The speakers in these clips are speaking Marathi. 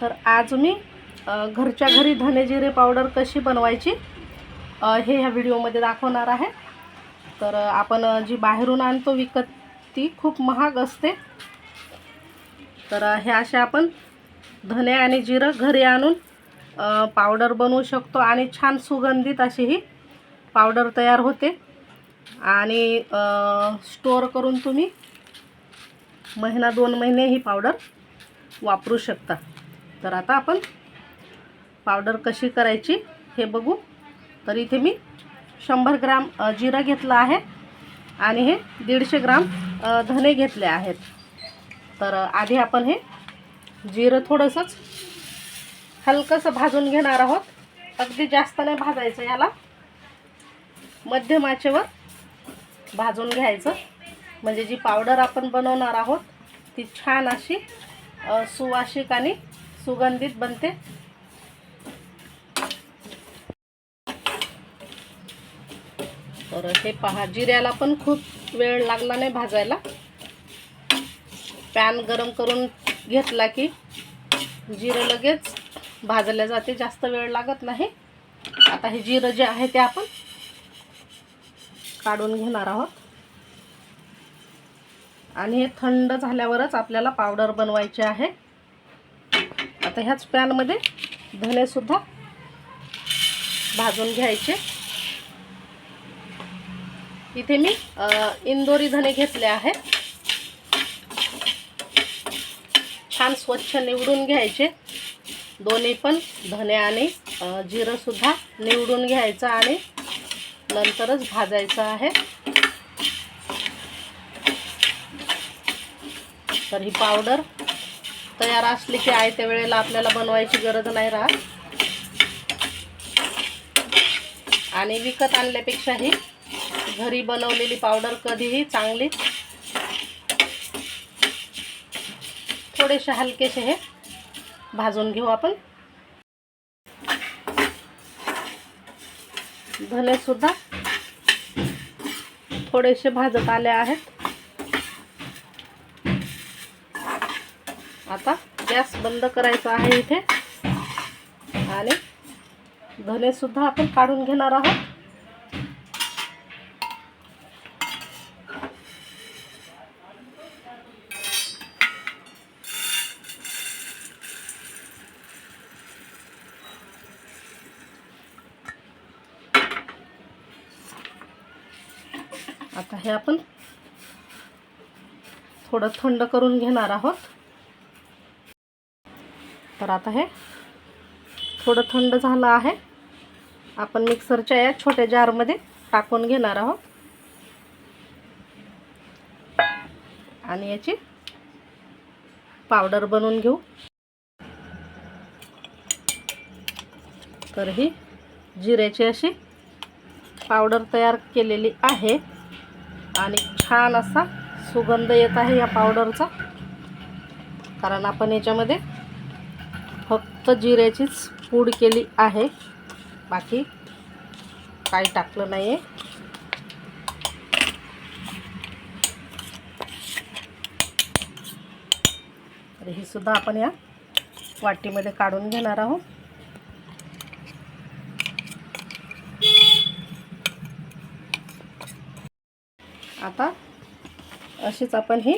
तर आज मी घरच्या घरी धने जिरे पावडर कशी बनवायची हे ह्या व्हिडिओमध्ये दाखवणार आहे. तर आपण जी बाहेरून आणतो विकत ती खूप महाग असते. तर हे असे आपण धने आणि जिरं घरी आणून पावडर बनवू शकतो आणि छान सुगंधित अशी ही पावडर तयार होते. आणि स्टोअर करून तुम्ही महिना दोन महिने ही पावडर वापरू शकता. तर आता आपण पावडर कशी करायची हे बघू. तर इथे मी शंभर ग्राम जिरा जिरं घेतलं आहे आणि हे दीडशे ग्राम धने घेतले आहेत. तर आधी आपण हे जिरं थोडंसंच हलकंसं भाजून घेणार आहोत. अगदी जास्त नाही भाजायचं याला. मध्यमाचेवर भाजून घ्यायचं. म्हणजे जी पावडर आपण बनवणार आहोत ती छान अशी सुवासिक आणि सुगंधित बनते. तर हे पहा जिऱ्याला पण खूप वेळ लागला नाही भाजायला. पॅन गरम करून घेतला की जिरं लगेच भाजल्या जाते जास्त वेळ लागत नाही. आता हे जिरं जे आहे ते आपण काढून घेणार आहोत. आणि हे थंड झाल्यावरच आपल्याला पावडर बनवायची आहे. आता ह्याच पॅनमध्ये धनेसुद्धा भाजून घ्यायचे. इथे मी इंदोरी धने घेतले आहे छान स्वच्छ निवडून घ्यायचे. दोन्ही पण धने आणि जिरंसुद्धा निवडून घ्यायचं आणि नंतरच भाजायचं आहे. तर ही पावडर तयार असली की आयत्या वेळेला आपल्याला बनवायची गरज नाही राहत. आणि विकत आणल्यापेक्षाही घरी बनवलेली पावडर कधीही चांगली थोडेसे हलकेसे हे भाजून घेऊ आपण. धने सुद्धा थोडेसे भाजत आले आहेत. आता गॅस बंद करायचा आहे इथे. आणि धनेसुद्धा आपण काढून घेणार आहोत. आता हे आपण थोडं थंड करून घेणार आहोत. तर आता हे थोडं थंड झालं आहे. आपण मिक्सरच्या या छोट्या जारमध्ये टाकून घेणार आहोत. आणि याची पावडर बनवून घेऊ. तर ही जिऱ्याची अशी पावडर तयार केलेली आहे. आणि छान असा सुगंध येत आहे या पावडरचा. कारण आपण याच्यामध्ये फक्त जिऱ्याचीच पूड केली आहे. बाकी काही टाकलं नाही आहे तर ही सुद्धा आपण या वाटीमध्ये काढून घेणार आहोत. आता अशीच आपण ही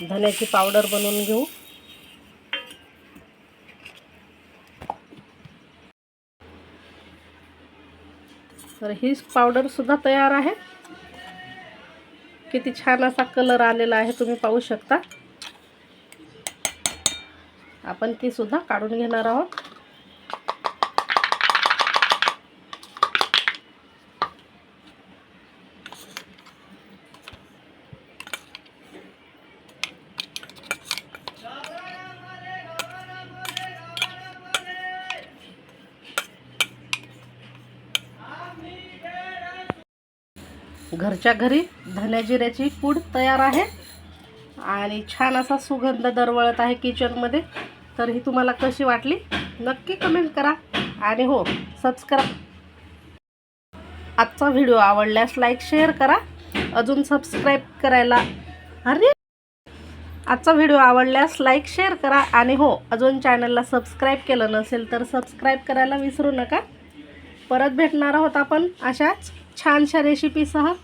धन्याची पावडर बनवून घेऊ. तर ही पावडरसुद्धा तयार आहे. किती छान असा कलर आलेला आहे तुम्ही पाहू शकता. आपण तीसुद्धा काढून घेणार आहोत. घरच्या घरी धन्या जिऱ्याची पूड तयार आहे. आणि छान असा सुगंध दरवळत आहे किचनमध्ये तर ही तुम्हाला कशी वाटली? नक्की कमेंट करा. आणि हो सबस्क्राईब आजचा व्हिडिओ आवडल्यास लाईक शेअर करा. अजून सबस्क्राईब करायला अरे आजचा व्हिडिओ आवडल्यास लाईक शेअर करा. आणि हो अजून चॅनलला सबस्क्राईब केलं नसेल तर सबस्क्राईब करायला विसरू नका. परत भेटणार आहोत आपण अशाच छानशा रेसिपीसह